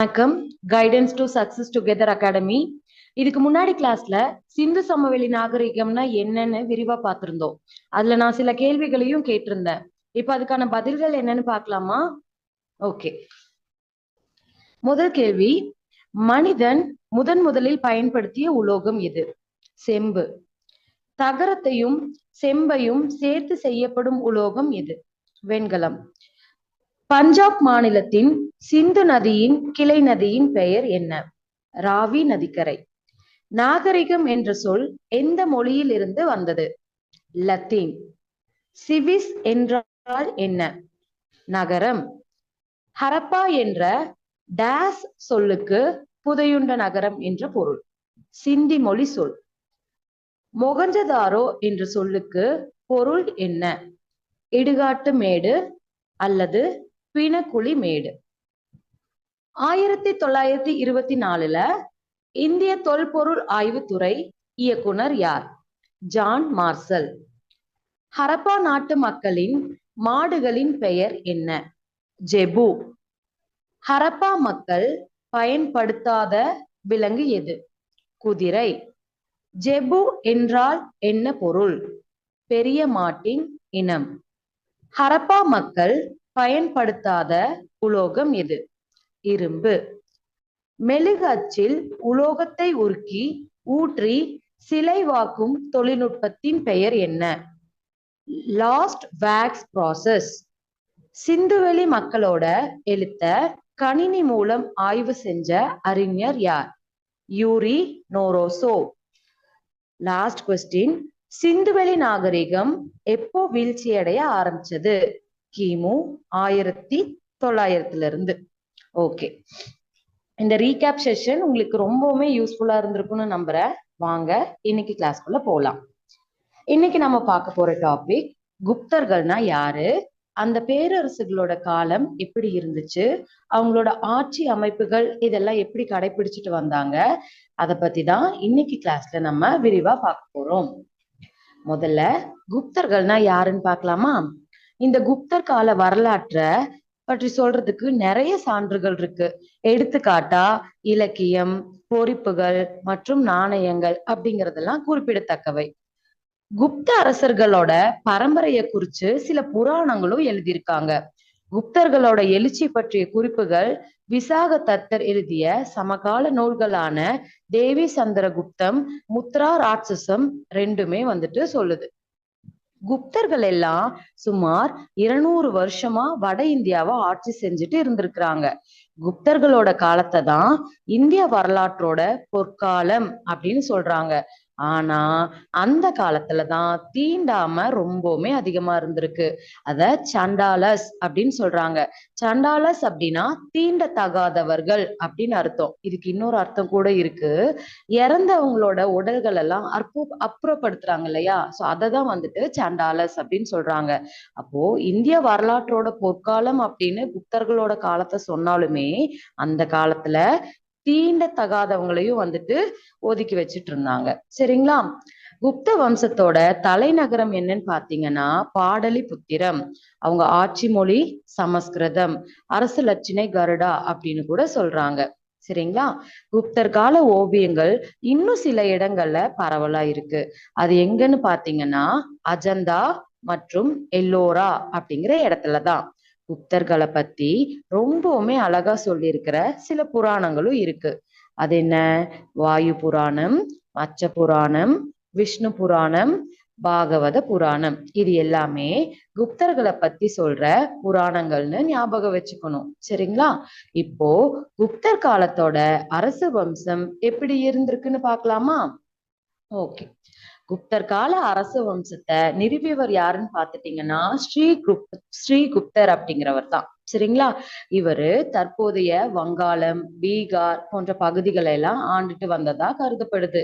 வணக்கம். Guidance to success together academy இதுக்கு முன்னாடி கிளாஸ்ல சிந்து சமவெளி நாகரிகம்னா என்னன்னு விரிவா பார்த்திருந்தோம். அதுல நான் சில கேள்விகளையும் கேட்டிருந்தேன். இப்ப அதுக்கான பதில்கள் என்னன்னு பார்க்கலாமா? ஓகே முதல் கேள்வி மனிதன் முதன் முதலில் பயன்படுத்திய உலோகம் எது? செம்பு. தகரத்தையும் செம்பையும் சேர்த்து செய்யப்படும் உலோகம் எது? வெண்கலம். பஞ்சாப் மாநிலத்தின் சிந்து நதியின் கிளை நதியின் பெயர் என்ன? ராவி நதிக்கரை. நாகரிகம் என்ற சொல் எந்த மொழியில் இருந்து வந்தது? லத்தீன். சிவிஸ் என்றால் என்ன? நகரம். ஹரப்பா என்ற டேஸ் சொல்லுக்கு புதையுண்ட நகரம் என்ற பொருள். சிந்தி மொழி சொல். மொகஞ்சதாரோ என்ற சொல்லுக்கு பொருள் என்ன? இடுகாட்டு மேடு அல்லது பிணக்குழி மேடு. ஆயிரத்தி தொள்ளாயிரத்தி இருபத்தி நாலுல இந்திய தொல்பொருள் ஆய்வுத்துறை இயக்குனர் யார்? John marshal. ஹரப்பா நாட்டு மக்களின் மாடுகளின் பெயர் என்ன? ஜெபு. ஹரப்பா மக்கள் பயன்படுத்தாத விலங்கு எது? குதிரை. ஜெபு என்றால் என்ன பொருள்? பெரிய மாட்டின் இனம். ஹரப்பா மக்கள் பயன்படுத்தாத உலோகம் எது? இரும்பு. மெழுகு அச்சில் உலோகத்தை உருக்கி ஊற்றி சிலைவாக்கும் தொழில்நுட்பத்தின் பெயர் என்ன? லாஸ்ட் வேக்ஸ் ப்ராசஸ் சிந்துவெளி மக்களோட எழுத்த கணினி மூலம் ஆய்வு செஞ்ச அறிஞர் யார்? யூரி நோரோசோ. லாஸ்ட் கொஸ்டின் சிந்துவெளி நாகரிகம் எப்போ வீழ்ச்சி அடைய ஆரம்பிச்சது? கிமு ஆயிரத்தி தொள்ளாயிரத்துல இருந்து ஓகே இந்த ரீகேப் செஷன் உங்களுக்கு ரொம்பவுமே யூஸ்ஃபுல்லா இருந்திருக்கும்னு நம்புறேன். வாங்க இன்னைக்கு கிளாஸ்க்குள்ள போலாம். இன்னைக்கு நம்ம பார்க்க போற டாபிக் குப்தர்கள்னா யாரு? அந்த பேரரசுகளோட காலம் எப்படி இருந்துச்சு? அவங்களோட ஆட்சி அமைப்புகள் இதெல்லாம் எப்படி கடைபிடிச்சிட்டு வந்தாங்க? அதை பத்தி தான் இன்னைக்கு கிளாஸ்ல நம்ம விரிவா பார்க்க போறோம். முதல்ல குப்தர்கள்னா யாருன்னு பார்க்கலாமா? இந்த குப்தர் கால வரலாற்றை பற்றி சொல்றதுக்கு நிறைய சான்றுகள் இருக்கு. எடுத்துக்காட்டா இலக்கியம் பொறிப்புகள் மற்றும் நாணயங்கள் அப்படிங்கறதெல்லாம் குறிப்பிடத்தக்கவை. குப்த அரசர்களோட பரம்பரையை குறிச்சு சில புராணங்களும் எழுதியிருக்காங்க. குப்தர்களோட எழுச்சி பற்றிய குறிப்புகள் விசாக தத்தர் எழுதிய சமகால நூல்களான தேவி சந்திர குப்தம் முத்ரா ராட்சசம் ரெண்டுமே வந்துட்டு சொல்லுது. குப்தர்கள் எல்லாம் சுமார் இருநூறு வருஷமா வட இந்தியாவை ஆட்சி செஞ்சுட்டு இருந்திருக்கிறாங்க. குப்தர்களோட காலத்தை தான் இந்திய வரலாற்றோட பொற்காலம் அப்படின்னு சொல்றாங்க. ஆனா அந்த காலத்துலதான் தீண்டாம ரொம்பவுமே அதிகமா இருந்திருக்கு. அத சண்டாலஸ் அப்படின்னு சொல்றாங்க. சண்டாலஸ் அப்படின்னா தீண்ட தகாதவர்கள் அப்படின்னு அர்த்தம். இதுக்கு இன்னொரு அர்த்தம் கூட இருக்கு. இறந்தவங்களோட உடல்கள் எல்லாம் அற்பு அப்புறப்படுத்துறாங்க இல்லையா? சோ அததான் வந்துட்டு சண்டாலஸ் அப்படின்னு சொல்றாங்க. அப்போ இந்திய வரலாற்றோட பொற்காலம் அப்படின்னு புத்தர்களோட காலத்தை சொன்னாலுமே அந்த காலத்துல தீண்ட தகாதவங்களையும் வந்துட்டு ஒதுக்கி வச்சுட்டு இருந்தாங்க சரிங்களா? குப்த வம்சத்தோட தலைநகரம் என்னன்னு பாத்தீங்கன்னா பாடலி புத்திரம். அவங்க ஆட்சி மொழி சமஸ்கிருதம். அரசு லட்சினை கருடா அப்படின்னு கூட சொல்றாங்க. சரிங்களா? குப்தர் கால ஓவியங்கள் இன்னும் சில இடங்கள்ல பரவலா இருக்கு. அது எங்கன்னு பாத்தீங்கன்னா அஜந்தா மற்றும் எல்லோரா அப்படிங்கிற இடத்துலதான். குப்தர்களை பத்தி ரொம்பவுமே அழகா சொல்லியிருக்கிற சில புராணங்களும் இருக்கு. அது என்ன? வாயு புராணம் மச்ச புராணம் விஷ்ணு புராணம் பாகவத புராணம். இது எல்லாமே குப்தர்களை பத்தி சொல்ற புராணங்கள்னு ஞாபகம் வச்சுக்கணும். சரிங்களா? இப்போ குப்தர் காலத்தோட அரசு வம்சம் எப்படி இருந்திருக்குன்னு பாக்கலாமா ஓகே. குப்தர் கால அரச வம்சத்தை நிறுவியவர் யாருன்னு பாத்துட்டீங்கன்னா ஸ்ரீ குப் ஸ்ரீ குப்தர் அப்படிங்கிறவர் தான். சரிங்களா? இவரு தற்போதைய வங்காளம் பீகார் போன்ற பகுதிகளை எல்லாம் ஆண்டுட்டு வந்ததா கருதப்படுது.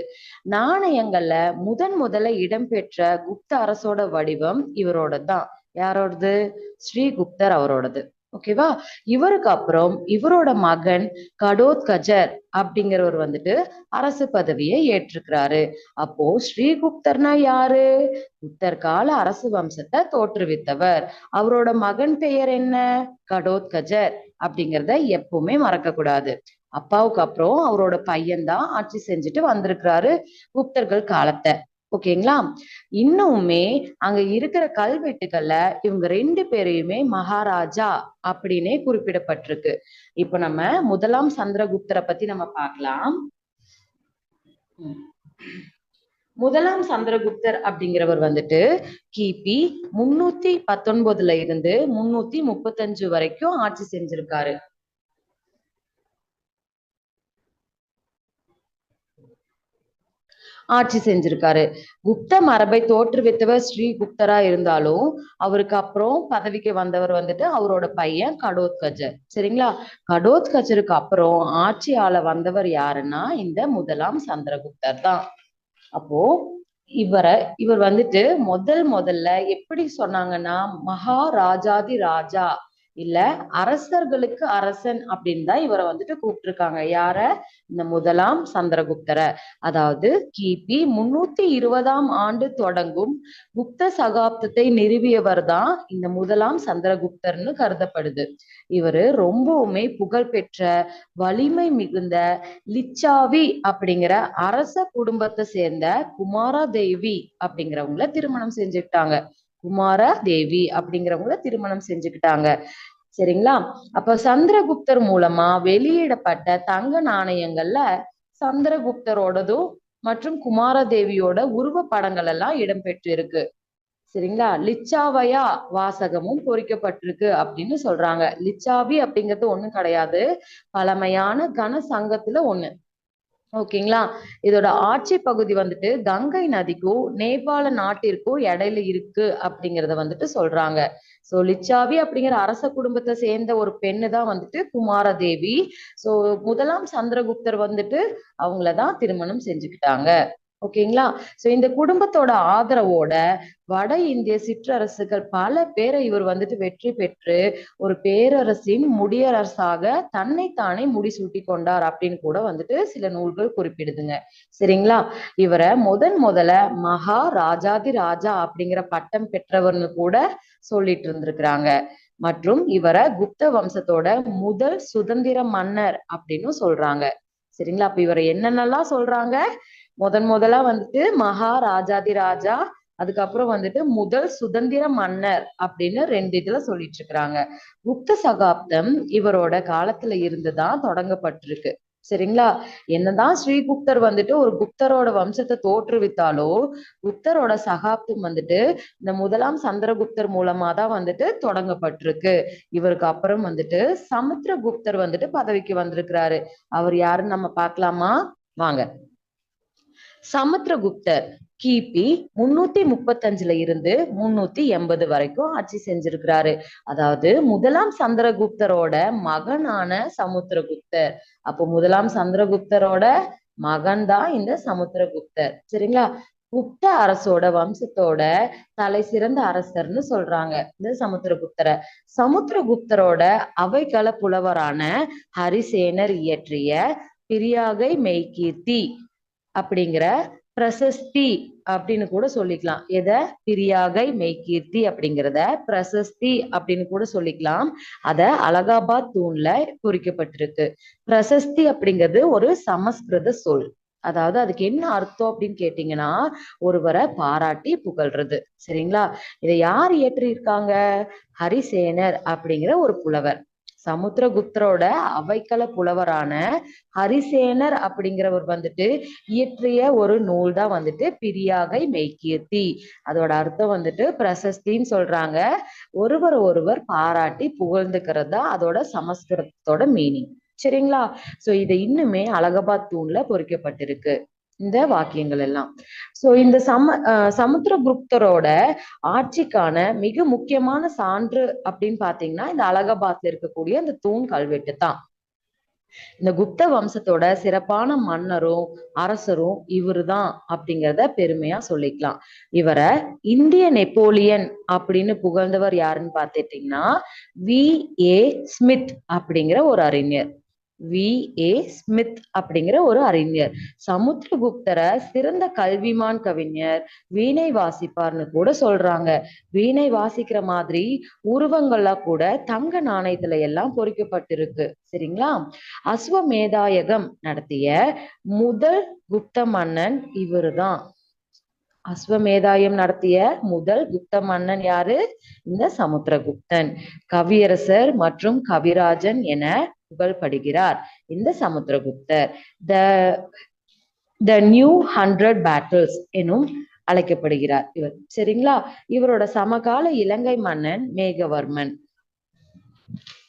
நாணயங்கள்ல முதன் முதல்ல இடம்பெற்ற குப்த அரசோட வடிவம் இவரோட தான் யாரோடது ஸ்ரீகுப்தர் அவரோடது. ஓகேவா இவருக்கு அப்புறம் இவரோட மகன் கடோத் கஜர் அப்படிங்கிறவர் வந்துட்டு அரசு பதவியை ஏற்றுக்கிறாரு அப்போ ஸ்ரீகுப்தர்னா யாரு? குப்தர் கால அரசு வம்சத்தை தோற்றுவித்தவர். அவரோட மகன் பெயர் என்ன? கடோத் கஜர் அப்படிங்கிறத எப்பவுமே மறக்க கூடாது அப்பாவுக்கு அப்புறம் அவரோட பையன்தான் ஆட்சி செஞ்சுட்டு வந்திருக்கிறாரு குப்தர்கள் காலத்தை. ஓகேங்களா? இன்னுமே அங்க இருக்கிற கல்வெட்டுகள்ல இவங்க ரெண்டு பேரையுமே மகாராஜா அப்படின்னே குறிப்பிடப்பட்டிருக்கு. இப்ப நம்ம முதலாம் சந்திரகுப்தரை பத்தி நம்ம பார்க்கலாம். முதலாம் சந்திரகுப்தர் அப்படிங்கிறவர் வந்துட்டு கிபி முன்னூத்தி பத்தொன்பதுல இருந்து முன்னூத்தி முப்பத்தஞ்சு வரைக்கும் ஆட்சி செஞ்சிருக்காரு. ஆட்சி செஞ்சிருக்காரு. குப்த மரபை தோற்றுவித்தவர் ஸ்ரீகுப்தரா இருந்தாலும் அவருக்கு அப்புறம் பதவிக்கு வந்தவர் வந்துட்டு அவரோட பையன் கடோத்கஜர். சரிங்களா? கடோத்கஜருக்கு அப்புறம் ஆட்சி ஆள வந்தவர் யாருன்னா இந்த முதலாம் சந்திரகுப்தர் தான். அப்போ இவரை இவர் வந்துட்டு முதல் முதல்ல எப்படி சொன்னாங்கன்னா மகாராஜாதி ராஜா இல்ல அரசர்களுக்கு அரசன் அப்படின்னு தான் இவரை வந்துட்டு கூப்பிட்டிருக்காங்க. யார? இந்த முதலாம் சந்திரகுப்தரை. அதாவது கிபி முன்னூத்தி இருபதாம் ஆண்டு தொடங்கும் குப்த சகாப்தத்தை நிறுவியவர் தான் இந்த முதலாம் சந்திரகுப்தர்னு கருதப்படுது. இவரு ரொம்பவுமே புகழ்பெற்ற வலிமை மிகுந்த லிச்சாவி அப்படிங்கிற அரச குடும்பத்தை சேர்ந்த குமாரா தேவி அப்படிங்கிறவங்கள திருமணம் செஞ்சுக்கிட்டாங்க. குமார தேவி அப்படிங்கிறவங்கள திருமணம் செஞ்சுக்கிட்டாங்க. சரிங்களா? அப்ப சந்திரகுப்தர் மூலமா வெளியிடப்பட்ட தங்க நாணயங்கள்ல சந்திரகுப்தரோடதும் மற்றும் குமாரதேவியோட உருவ படங்கள் எல்லாம் இடம்பெற்று இருக்கு சரிங்களா? லிச்சாவையா வாசகமும் பொறிக்கப்பட்டிருக்கு அப்படின்னு சொல்றாங்க. லிச்சாவி அப்படிங்கிறது ஒண்ணும் கிடையாது. பழமையான கன சங்கத்துல ஒண்ணு. ஓகேங்களா? இதோட ஆட்சி பகுதி வந்துட்டு கங்கை நதிக்கும் நேபாள நாட்டிற்கும் இடையில இருக்கு அப்படிங்கறத வந்துட்டு சொல்றாங்க. சோ லிச்சாவி அப்படிங்கிற அரச குடும்பத்தை சேர்ந்த ஒரு பெண்ணு தான் வந்துட்டு குமாரதேவி. சோ முதலாம் சந்திரகுப்தர் வந்துட்டு அவங்களதான் திருமணம் செஞ்சுக்கிட்டாங்க. ஓகேங்களா? சோ இந்த குடும்பத்தோட ஆதரவோட வட இந்திய சிற்றரசுகள் பல பேரை இவர் வந்துட்டு வெற்றி பெற்று ஒரு பேரரசின் முடியரசாக தன்னைத்தானே முடிசூட்டி கொண்டார் அப்படின்னு கூட வந்துட்டு சில நூல்கள் குறிப்பிடுதுங்க. சரிங்களா? இவரை முதன் முதல்ல மகா ராஜாதி ராஜா அப்படிங்கிற பட்டம் பெற்றவர்னு கூட சொல்லிட்டு இருந்திருக்கிறாங்க. மற்றும் இவரை குப்த வம்சத்தோட முதல் சுதந்திர மன்னர் அப்படின்னு சொல்றாங்க. சரிங்களா? அப்ப இவரை என்னென்னலாம் சொல்றாங்க? முதன் முதலா வந்துட்டு மகாராஜாதி ராஜா அதுக்கப்புறம் வந்துட்டு முதல் சுதந்திர மன்னர் அப்படின்னு ரெண்டு இதுல சொல்லிட்டு இருக்கிறாங்க. குப்த சகாப்தம் இவரோட காலத்துல இருந்துதான் தொடங்கப்பட்டிருக்கு. சரிங்களா? என்னதான் ஸ்ரீகுப்தர் வந்துட்டு ஒரு குப்தரோட வம்சத்தை தோற்றுவித்தாலோ குப்தரோட சகாப்தம் வந்துட்டு இந்த முதலாம் சந்திரகுப்தர் மூலமா தான் வந்துட்டு தொடங்கப்பட்டிருக்கு. இவருக்கு அப்புறம் வந்துட்டு சமுத்திரகுப்தர் வந்துட்டு பதவிக்கு வந்திருக்கிறாரு. அவர் யாருன்னு நம்ம பார்க்கலாமா? வாங்க. சமுத்திரகுப்தர் கிபி முன்னூத்தி முப்பத்தஞ்சுல இருந்து முன்னூத்தி எண்பது வரைக்கும் ஆட்சி செஞ்சிருக்கிறாரு. அதாவது முதலாம் சந்திரகுப்தரோட மகனான சமுத்திரகுப்தர். அப்போ முதலாம் சந்திரகுப்தரோட மகன் தான் இந்த சமுத்திரகுப்தர். சரிங்களா? குப்த அரசோட வம்சத்தோட தலை சிறந்த அரசர்னு சொல்றாங்க இந்த சமுத்திரகுப்தரை. சமுத்திரகுப்தரோட அவைக்கள புலவரான ஹரிசேனர் இயற்றிய பிரியாகை மெய்கீர்த்தி அப்படிங்கிற பிரசஸ்தி அப்படின்னு கூட சொல்லிக்கலாம். எத? பிரியாகை மெய்கீர்த்தி அப்படிங்கிறத பிரசஸ்தி அப்படின்னு கூட சொல்லிக்கலாம். அத அலகாபாத் தூண்ல குறிக்கப்பட்டிருக்கு. பிரசஸ்தி அப்படிங்கிறது ஒரு சமஸ்கிருத சொல். அதாவது அதுக்கு என்ன அர்த்தம் அப்படின்னு கேட்டீங்கன்னா ஒருவரை பாராட்டி புகழ்றது. சரிங்களா? இதை யார் இயற்றியிருக்காங்க? ஹரிசேனர் அப்படிங்கிற ஒரு புலவர். சமுத்திரகுப்தரோட அவைக்கள புலவரான ஹரிசேனர் அப்படிங்கிறவர் வந்துட்டு இயற்றிய ஒரு நூல் தான் வந்துட்டு பிரியாகை மெய்கீர்த்தி. அதோட அர்த்தம் வந்துட்டு பிரசஸ்தின்னு சொல்றாங்க. ஒருவர் ஒருவர் பாராட்டி புகழ்ந்துக்கிறது தான் அதோட சமஸ்கிருதத்தோட மீனிங் சரிங்களா? சோ இது இன்னுமே அலகாபாத் தூண்ல பொறிக்கப்பட்டிருக்கு. இந்த வாக்கியங்கள் எல்லாம் சோ இந்த சம அஹ் சமுத்திரகுப்தரோட ஆட்சிக்கான மிக முக்கியமான சான்று அப்படின்னு பாத்தீங்கன்னா இந்த அலகாபாத்ல இருக்கக்கூடிய அந்த தூண் கல்வெட்டு தான். இந்த குப்த வம்சத்தோட சிறப்பான மன்னரும் அரசரும் இவருதான் அப்படிங்கிறத பெருமையா சொல்லிக்கலாம். இவரை இந்திய நெப்போலியன் அப்படின்னு புகழ்ந்தவர் யாருன்னு பார்த்துட்டீங்கன்னா வி. ஏ. ஸ்மித் அப்படிங்கிற ஒரு அறிஞர். வி. ஏ. ஸ்மித் அப்படிங்கிற ஒரு அறிஞர். சமுத்திரகுப்தரை சிறந்த கல்விமான் கவிஞர் வீணை வாசிப்பார்னு கூட சொல்றாங்க. வீணை வாசிக்கிற மாதிரி உருவங்கள்லாம் கூட தங்க நாணயத்துல எல்லாம் பொறிக்கப்பட்டிருக்கு. சரிங்களா? அஸ்வமேதாயகம் நடத்திய முதல் குப்த மன்னன் இவருதான். அஸ்வமேதாயம் நடத்திய முதல் குப்த மன்னன் யாரு? இந்த சமுத்திரகுப்தன். கவியரசர் மற்றும் கவிராஜன் என புகழ்படுகிறார். இந்த சமுத்திரகுப்தர் the the new hundred battles எனும் அழைக்கப்படுகிறார் இவர். சரிங்களா? இவரோட சமகால இலங்கை மன்னன் மேகவர்மன்.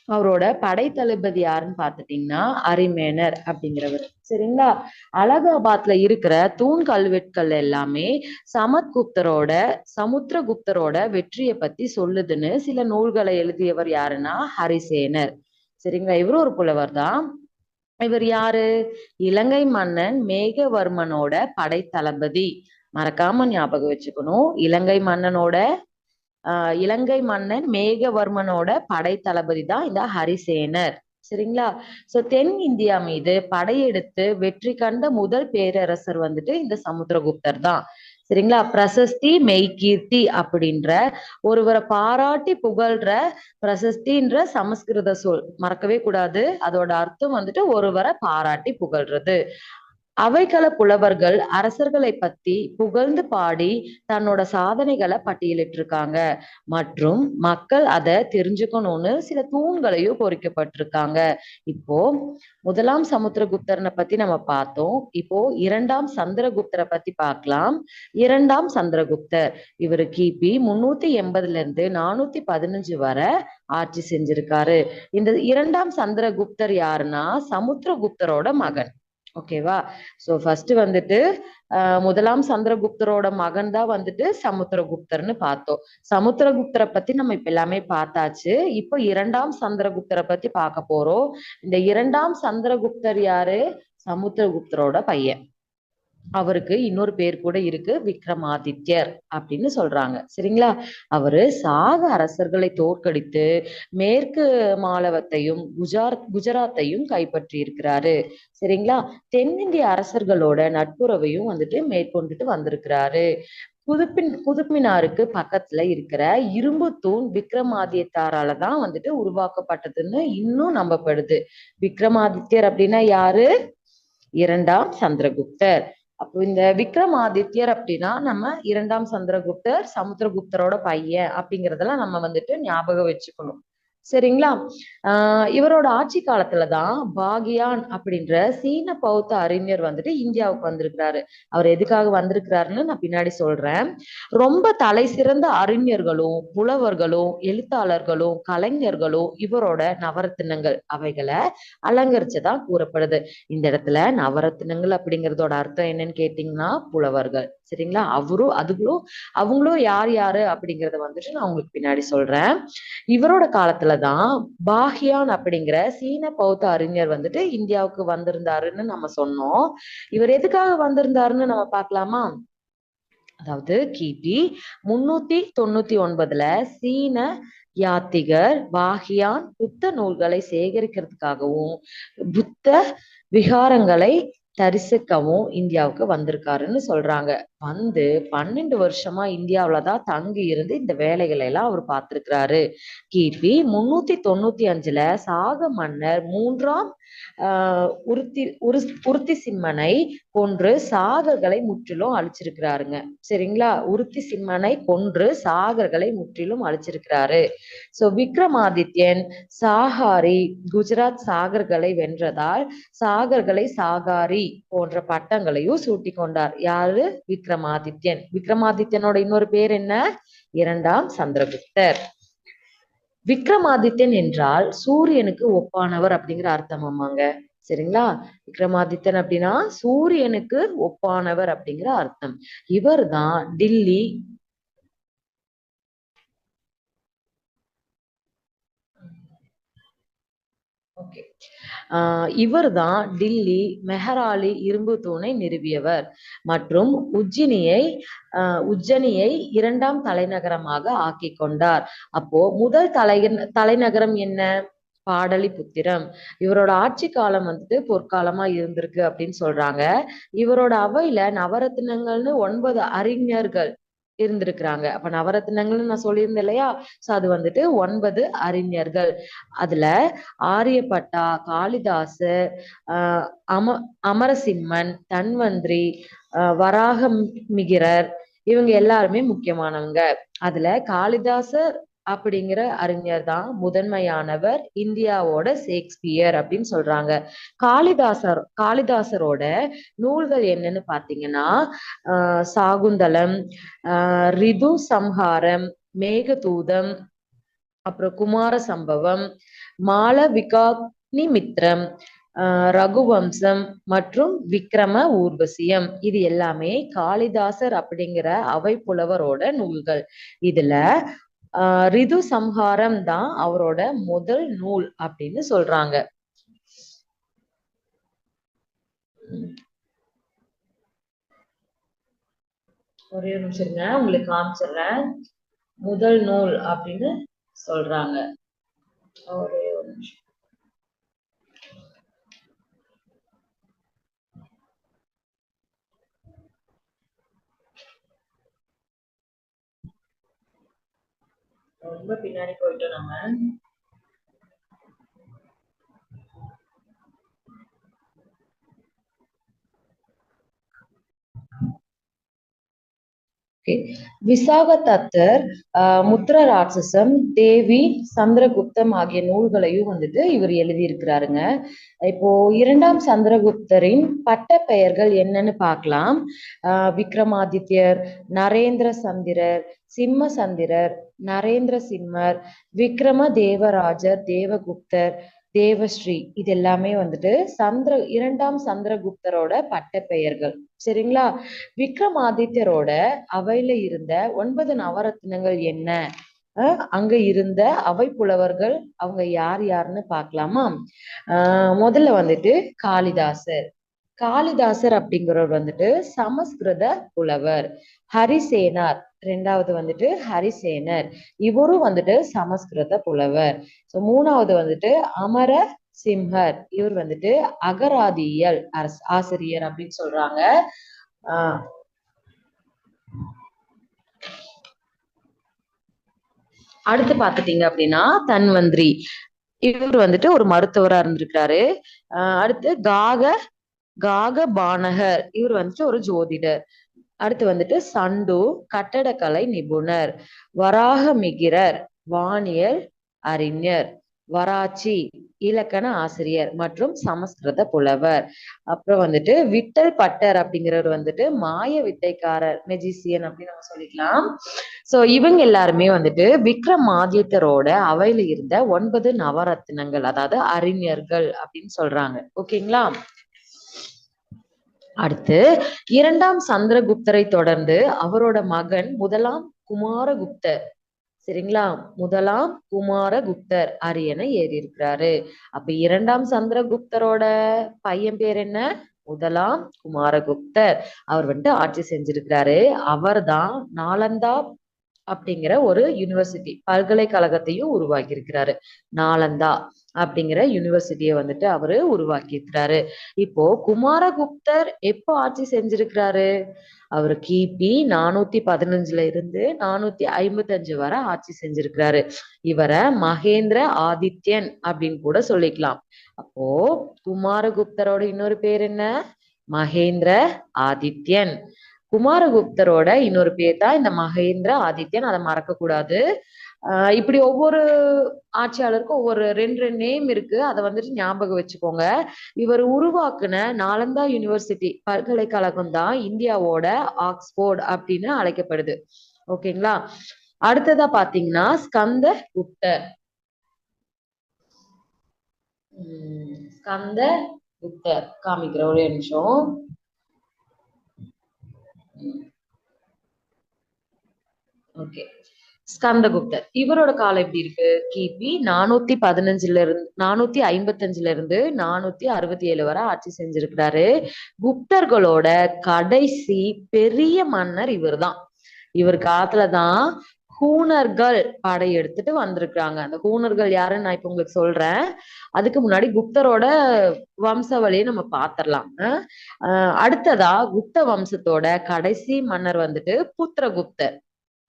அவரோட படை தளபதி யாருன்னு பாத்துட்டீங்கன்னா அரிமேனர் அப்படிங்கிறவர். சரிங்களா? அலகாபாத்ல இருக்கிற தூண் கல்வெட்கள் எல்லாமே சமத்குப்தரோட சமுத்திரகுப்தரோட வெற்றியை பத்தி சொல்லுதுன்னு சில நூல்களை எழுதியவர் யாருன்னா ஹரிசேனர். சரிங்களா? இவரும் ஒரு புலவர் தான் இவர் யாரு? இலங்கை மன்னன் மேகவர்மனோட படை தளபதி மறக்காம ஞாபகம் வச்சுக்கணும். இலங்கை மன்னனோட ஆஹ் இலங்கை மன்னன் மேகவர்மனோட படை தளபதி தான் இந்த ஹரிசேனர். சரிங்களா? சோ தென் இந்தியா மீது படையெடுத்து வெற்றி கண்ட முதல் பேரரசர் வந்துட்டு இந்த சமுத்திரகுப்தர் தான். சரிங்களா? பிரசஸ்தி மெய்கீர்த்தி அப்படின்ற ஒருவரை பாராட்டி புகழ்ற பிரசஸ்தின்ற சமஸ்கிருத சொல். மறக்கவே கூடாது. அதோட அர்த்தம் வந்துட்டு ஒருவரை பாராட்டி புகழ்றது. அவைகள புலவர்கள் அரசர்களை பத்தி புகழ்ந்து பாடி தன்னோட சாதனைகளை பட்டியலிட்டிருக்காங்க. மற்றும் மக்கள் அதை தெரிஞ்சுக்கணும்னு சில தூண்களையும் பொறிக்கப்பட்டிருக்காங்க. இப்போ முதலாம் சமுத்திரகுப்தரனை பத்தி நம்ம பார்த்தோம். இப்போ இரண்டாம் சந்திரகுப்தரை பத்தி பார்க்கலாம். இரண்டாம் சந்திரகுப்தர் இவர் கிபி முன்னூத்தி எண்பதுல இருந்து நானூத்தி பதினஞ்சு வரை ஆட்சி செஞ்சிருக்காரு. இந்த இரண்டாம் சந்திரகுப்தர் யாருன்னா சமுத்திரகுப்தரோட மகன். ஓகேவா சோ ஃபர்ஸ்ட் வந்துட்டு ஆஹ் முதலாம் சந்திரகுப்தரோட மகன் தான் வந்துட்டு சமுத்திரகுப்தர்னு பார்த்தோம். சமுத்திரகுப்தரை பத்தி நம்ம இப்ப எல்லாமே பார்த்தாச்சு. இப்போ இரண்டாம் சந்திரகுப்தரை பத்தி பார்க்க போறோம். இந்த இரண்டாம் சந்திரகுப்தர் யாரு? சமுத்திரகுப்தரோட பையன். அவருக்கு இன்னொரு பேர் கூட இருக்கு விக்ரமாதித்யர் அப்படின்னு சொல்றாங்க. சரிங்களா? அவரு சாக அரசர்களை தோற்கடித்து மேற்கு மாலவத்தையும் குஜார் குஜராத்தையும் கைப்பற்றி இருக்கிறாரு சரிங்களா? தென்னிந்திய அரசர்களோட நட்புறவையும் வந்துட்டு மேற்கொண்டுட்டு வந்திருக்கிறாரு. குதுப்பின் குதுப்பினாருக்கு பக்கத்துல இருக்கிற இரும்பு தூண் விக்ரமாதித்யாரால தான் வந்துட்டு உருவாக்கப்பட்டதுன்னு இன்னும் நம்பப்படுது. விக்ரமாதித்யர் அப்படின்னா யாரு? இரண்டாம் சந்திரகுப்தர். அப்போ இந்த விக்ரமாதித்யர் அப்படின்னா நம்ம இரண்டாம் சந்திரகுப்தர் சமுத்திரகுப்தரோட பையன் அப்படிங்கறதெல்லாம் நம்ம வந்துட்டு ஞாபகம் வச்சுக்கணும். சரிங்களா? ஆஹ் இவரோட ஆட்சி காலத்துலதான் பாகியான் அப்படின்ற சீன பௌத்த அறிஞர் வந்துட்டு இந்தியாவுக்கு வந்திருக்கிறாரு. அவர் எதுக்காக வந்திருக்கிறாருன்னு நான் பின்னாடி சொல்றேன். ரொம்ப தலை சிறந்த அறிஞர்களும் புலவர்களும் எழுத்தாளர்களும் கலைஞர்களும் இவரோட நவரத்தினங்கள். அவைகளை அலங்கரிச்சதா கூறப்படுது. இந்த இடத்துல நவரத்தினங்கள் அப்படிங்கறதோட அர்த்தம் என்னன்னு கேட்டீங்கன்னா புலவர்கள். சரிங்களா? அவரும் அதுகளும் அவங்களும் யார் யாரு அப்படிங்கறத வந்துட்டு நான் உங்களுக்கு பின்னாடி சொல்றேன். இவரோட காலத்துலதான் பாஹியான் அப்படிங்கிற சீன பௌத்த அறிஞர் வந்துட்டு இந்தியாவுக்கு வந்திருந்தாருன்னு நம்ம சொன்னோம். இவர் எதுக்காக வந்திருந்தாருன்னு நம்ம பார்க்கலாமா? அதாவது கிபி முன்னூத்தி தொண்ணூத்தி ஒன்பதுல சீன யாத்திகர் பாகியான் புத்த நூல்களை சேகரிக்கிறதுக்காகவும் புத்த விகாரங்களை தரிசிக்கவும் இந்தியாவுக்கு வந்திருக்காருன்னு சொல்றாங்க. வந்து பன்னெண்டு வருஷமா இந்தியாவிலதான் தங்கி இருந்து இந்த வேலைகளை எல்லாம் அவர் பார்த்திருக்கிறாரு. கிபி முன்னூத்தி தொண்ணூத்தி அஞ்சுல சாக மன்னர் மூன்றாம் ஆஹ் உருத்தி உரு உருத்தி சிம்மனை கொன்று சாகர்களை முற்றிலும் அழிச்சிருக்கிறாருங்க. சரிங்களா? உருத்தி சிம்மனை கொன்று சாகர்களை முற்றிலும் அழிச்சிருக்கிறாரு. சோ விக்ரமாதித்யன் சாகாரி குஜராத் சாகர்களை வென்றதால் சாகர்களை சாகாரி போன்ற பட்டங்களையும் சூட்டி கொண்டார். யாரு? விக்ரமாதித்யன். விக்ரமாதித்யனோட இன்னொரு பேர் என்ன? இரண்டாம் சந்திரகுப்தர். விக்ரமாதித்யன் என்றால் சூரியனுக்கு ஒப்பானவர் அப்படிங்கிற அர்த்தமாமாங்க சரிங்களா? விக்ரமாதித்யன் அப்படின்னா சூரியனுக்கு ஒப்பானவர் அப்படிங்கிற அர்த்தம். இவர் தான் டில்லி ஓகே ஆஹ் இவர் தான் டில்லி மெஹராலி இரும்பு தூணை நிறுவியவர். மற்றும் உஜ்ஜினியை ஆஹ் உஜ்ஜனியை இரண்டாம் தலைநகரமாக ஆக்கி கொண்டார். அப்போ முதல் தலை தலைநகரம் என்ன? பாடலிபுத்திரம். இவரோட ஆட்சி காலம் வந்துட்டு பொற்காலமா இருந்திருக்கு அப்படின்னு சொல்றாங்க. இவரோட அவையில நவரத்தினங்கள்னு ஒன்பது அறிஞர்கள் இருந்திருக்கிறாங்க. அப்ப நவரத்தினங்கள்னு நான் சொல்லியிருந்தேன் இல்லையா? சோ அது வந்துட்டு ஒன்பது அறிஞர்கள். அதுல ஆரியப்பட்டா காளிதாசு ஆஹ் அம அமரசிம்மன் தன்வந்திரி ஆஹ் வராகம் மிகிரர் இவங்க எல்லாருமே முக்கியமானவங்க. அதுல காளிதாசர் அப்படிங்கிற அறிஞர் தான் முதன்மையானவர் இந்தியாவோட ஷேக்ஸ்பியர் அப்படின்னு சொல்றாங்க. காளிதாசர் காளிதாசரோட நூல்கள் என்னன்னு பாத்தீங்கன்னா ஆஹ் சாகுந்தலம் ஆஹ் ரிது சம்ஹாரம் மேகதூதம் அப்புறம் குமார சம்பவம் மாளவிகாக்னி மித்ரம் ரகுவம்சம் மற்றும் விக்ரம ஊர்வசியம். இது எல்லாமே காளிதாசர் அப்படிங்கிற அவை புலவரோட நூல்கள். இதுல ரிது சம்ஹாரம் தான் அவரோட முதல் நூல் அப்படின்னு சொல்றாங்க. ஒரே ஒரு நிமிஷம் உங்களுக்கு காமிச்சிடுறேன். முதல் நூல் அப்படின்னு சொல்றாங்க. ஒரே ஒரு நிமிஷம். ரொம்ப பின்னாடி போயிட்டோம் நம்ம விசாக தத்தர் ஆஹ் முத்திர ராட்சசம் தேவி சந்திரகுப்தம் ஆகிய நூல்களையும் வந்துட்டு இவர் எழுதியிருக்கிறாருங்க. இப்போ இரண்டாம் சந்திரகுப்தரின் பட்ட பெயர்கள் என்னன்னு பார்க்கலாம். ஆஹ் விக்ரமாதித்யர் நரேந்திர சந்திரர் சிம்ம சந்திரர் நரேந்திர சிம்மர் விக்ரம தேவராஜர் தேவகுப்தர் தேவஸ்ரீ இது எல்லாமே வந்துட்டு சந்திர இரண்டாம் சந்திரகுப்தரோட பட்ட பெயர்கள் சரிங்களா? விக்ரமாதித்யரோட அவையில இருந்த ஒன்பது நவரத்தினங்கள் என்ன? அங்க இருந்த அவை புலவர்கள் அவங்க யார் யாருன்னு பார்க்கலாமா? ஆஹ் முதல்ல வந்துட்டு காளிதாசர். காளிதாசர் அப்படிங்கிறவர் வந்துட்டு சமஸ்கிருத புலவர். ஹரிசேனார். ரெண்டாவது வந்துட்டு ஹரிசேனர். இவரும் வந்துட்டு சமஸ்கிருத புலவர். சோ மூணாவது வந்துட்டு அமர சிம்ஹர் இவர் வந்துட்டு அகராதியல் ஆசிரியர் அப்படின்னு சொல்றாங்க. ஆஹ் அடுத்து பாத்துட்டீங்க அப்படின்னா தன்வந்திரி. இவர் வந்துட்டு ஒரு மருத்துவரா இருந்திருக்கிறாரு. ஆஹ் அடுத்து காக காகபானகர். இவர் வந்துட்டு ஒரு ஜோதிடர். அடுத்து வந்துட்டு சண்டு கட்டடக்கலை நிபுணர் வராகமிகிரர் வானியல் அறிஞர் வராச்சி இலக்கண ஆசிரியர் மற்றும் சமஸ்கிருத புலவர். அப்புறம் வந்துட்டு விட்டல் பட்டர் அப்படிங்கிறவர் வந்துட்டு மாய வித்தைக்காரர் மெஜிசியன் அப்படின்னு நம்ம சொல்லிக்கலாம். சோ இவங்க எல்லாருமே வந்துட்டு விக்ரமாதித்தரோட அவையில இருந்த ஒன்பது நவரத்தினங்கள் அதாவது அறிஞர்கள் அப்படின்னு சொல்றாங்க. ஓகேங்களா அடுத்து இரண்டாம் சந்திரகுப்தரை தொடர்ந்து அவரோட மகன் முதலாம் குமாரகுப்தர். சரிங்களா? முதலாம் குமாரகுப்தர் அரியணை ஏறி இருக்கிறாரு அப்ப இரண்டாம் சந்திரகுப்தரோட பையன் பேர் என்ன? முதலாம் குமாரகுப்தர். அவர் வந்துட்டு ஆட்சி செஞ்சிருக்கிறாரு. அவர்தான் நாலந்தா அப்படிங்கிற ஒரு யூனிவர்சிட்டி பல்கலைக்கழகத்தையும் உருவாக்கி இருக்கிறாரு நாலந்தா. அப்படிங்கிற யூனிவர்சிட்டியை வந்துட்டு அவரு உருவாக்கிருக்கிறாரு இப்போ குமாரகுப்தர் எப்போ ஆட்சி செஞ்சிருக்கிறாரு? அவர் கிபி நானூத்தி பதினஞ்சுல இருந்து நானூத்தி ஐம்பத்தி அஞ்சு வரை ஆட்சி செஞ்சிருக்கிறாரு. இவரை மகேந்திர ஆதித்யன் அப்படின்னு கூட சொல்லிக்கலாம். அப்போ குமாரகுப்தரோட இன்னொரு பேர் என்ன? மகேந்திர ஆதித்யன். குமாரகுப்தரோட இன்னொரு பேர் தான் இந்த மகேந்திர ஆதித்யன். அதை மறக்க கூடாது ஆஹ் இப்படி ஒவ்வொரு ஆட்சியாளருக்கும் ஒவ்வொரு ரெண்டு ரெண்டு நேம் இருக்கு. அதை வந்துட்டு ஞாபகம் வச்சுக்கோங்க. இவர் உருவாக்குன நாலந்தா யூனிவர்சிட்டி பல்கலைக்கழகம் தான் இந்தியாவோட ஆக்ஸ்போர்ட் அப்படின்னு அழைக்கப்படுது. ஓகேங்களா? அடுத்ததா பாத்தீங்கன்னா ஸ்கந்த குப்தர் உம் ஸ்கந்த குப்தர் காமிக்கிற ஒரே நிமிஷம். ஓகே ஸ்கந்தகுப்தர். இவரோட காலம் எப்படி இருக்கு? கிபி நானூத்தி பதினஞ்சுல இருந்து நானூத்தி ஐம்பத்தஞ்சுல இருந்து நானூத்தி அறுபத்தி ஏழு வரை ஆட்சி செஞ்சிருக்கிறாரு. குப்தர்களோட கடைசி பெரிய மன்னர் இவர்தான். இவர் காலத்துலதான் ஹூணர்கள் படை எடுத்துட்டு வந்திருக்காங்க அந்த ஹூணர்கள் யாருன்னு நான் இப்ப உங்களுக்கு சொல்றேன். அதுக்கு முன்னாடி குப்தரோட வம்சவழியை நம்ம பாத்திரலாம். அடுத்ததா குப்த வம்சத்தோட கடைசி மன்னர் வந்துட்டு புத்திரகுப்தர்.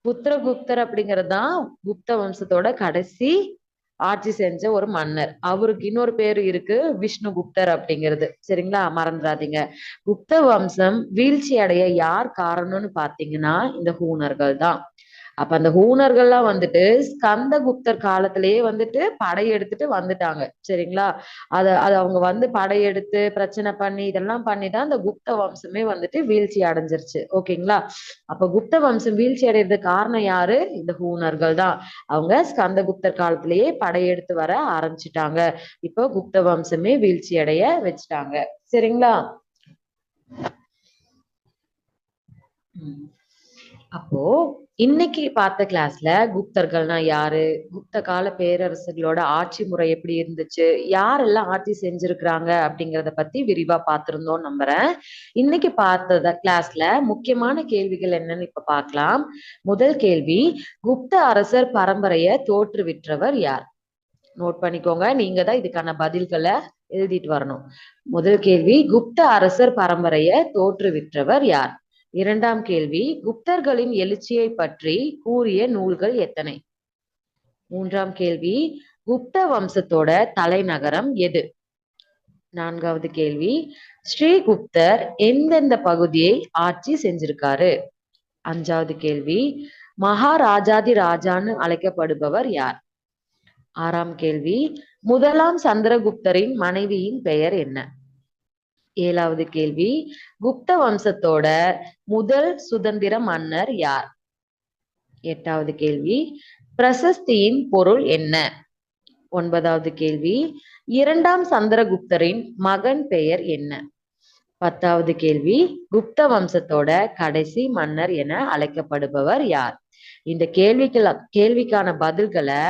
புத்திரகுப்தர் அப்படிங்கிறது தான் குப்த வம்சத்தோட கடைசி ஆட்சி செஞ்ச ஒரு மன்னர். அவருக்கு இன்னொரு பேரு இருக்கு விஷ்ணு குப்தர் அப்படிங்கிறது. சரிங்களா? மறந்துடாதீங்க. குப்த வம்சம் வீழ்ச்சி அடைய யார் காரணம்னு பாத்தீங்கன்னா இந்த ஹூணர்கள் தான். அப்ப அந்த ஹூணர்கள்லாம் வந்துட்டு ஸ்கந்தகுப்தர் காலத்திலேயே வந்துட்டு படையெடுத்துட்டு வந்துட்டாங்க. சரிங்களா? அத அது அவங்க வந்து படையெடுத்து பிரச்சனை பண்ணி இதெல்லாம் பண்ணி தான் அந்த குப்த வம்சமே வந்துட்டு வீழ்ச்சி அடைஞ்சிருச்சு. ஓகேங்களா? அப்ப குப்த வம்சம் வீழ்ச்சி அடைறதுக்கு காரணம் யாரு? இந்த ஹூணர்கள் தான். அவங்க ஸ்கந்தகுப்தர் காலத்திலேயே படையெடுத்து வர ஆரம்பிச்சிட்டாங்க. இப்போ குப்த வம்சமே வீழ்ச்சி அடைய வச்சுட்டாங்க. சரிங்களா? அப்போ இன்னைக்கு பார்த்த கிளாஸ்ல குப்தர்கள்னா யாரு? குப்த கால பேரரசுகளோட ஆட்சி முறை எப்படி இருந்துச்சு? யாரெல்லாம் ஆட்சி செஞ்சிருக்கிறாங்க அப்படிங்கறத பத்தி விரிவா பார்த்திருந்தோம் நம்புறேன். இன்னைக்கு பார்த்தத கிளாஸ்ல முக்கியமான கேள்விகள் என்னன்னு இப்ப பார்க்கலாம். முதல் கேள்வி குப்த அரசர் பரம்பரைய தோற்றுவிற்றவர் யார்? நோட் பண்ணிக்கோங்க நீங்க தான் இதுக்கான பதில்களை எழுதிட்டு வரணும். முதல் கேள்வி குப்த அரசர் பரம்பரைய தோற்றுவிற்றவர் யார்? இரண்டாம் கேள்வி குப்தர்களின் எழுச்சியை பற்றி கூறிய நூல்கள் எத்தனை? மூன்றாம் கேள்வி குப்த வம்சத்தோட தலைநகரம் எது? நான்காவது கேள்வி ஸ்ரீகுப்தர் எந்தெந்த பகுதியை ஆட்சி செஞ்சிருக்காரு? அஞ்சாவது கேள்வி மகாராஜாதி ராஜான்னு அழைக்கப்படுபவர் யார்? ஆறாம் கேள்வி முதலாம் சந்திரகுப்தரின் மனைவியின் பெயர் என்ன? ஏழாவது கேள்வி. குப்த வம்சத்தோட முதல் சுதந்திர மன்னர் யார்? எட்டாவது கேள்வி. பிரசஸ்தியின் பொருள் என்ன? ஒன்பதாவது கேள்வி. இரண்டாம் சந்திரகுப்தரின் மகன் பெயர் என்ன? பத்தாவது கேள்வி. குப்த வம்சத்தோட கடைசி மன்னர் என அழைக்கப்படுபவர் யார்? இந்த கேள்விகள் கேள்விக்கான பதில்களை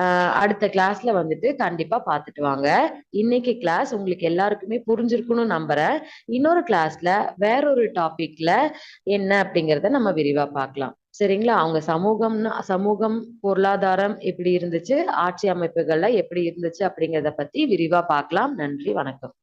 ஆஹ் அடுத்த கிளாஸ்ல வந்துட்டு கண்டிப்பா பார்த்துட்டு வாங்க. இன்னைக்கு கிளாஸ் உங்களுக்கு எல்லாருக்குமே புரிஞ்சிருக்கும்னு நம்புறேன். இன்னொரு கிளாஸ்ல வேறொரு டாபிக்ல என்ன அப்படிங்கிறத நம்ம விரிவா பார்க்கலாம் சரிங்களா? அவங்க சமூகம்னா சமூகம் பொருளாதாரம் எப்படி இருந்துச்சு? ஆட்சி அமைப்புகள்ல எப்படி இருந்துச்சு அப்படிங்கிறத பத்தி விரிவா பார்க்கலாம் நன்றி வணக்கம்.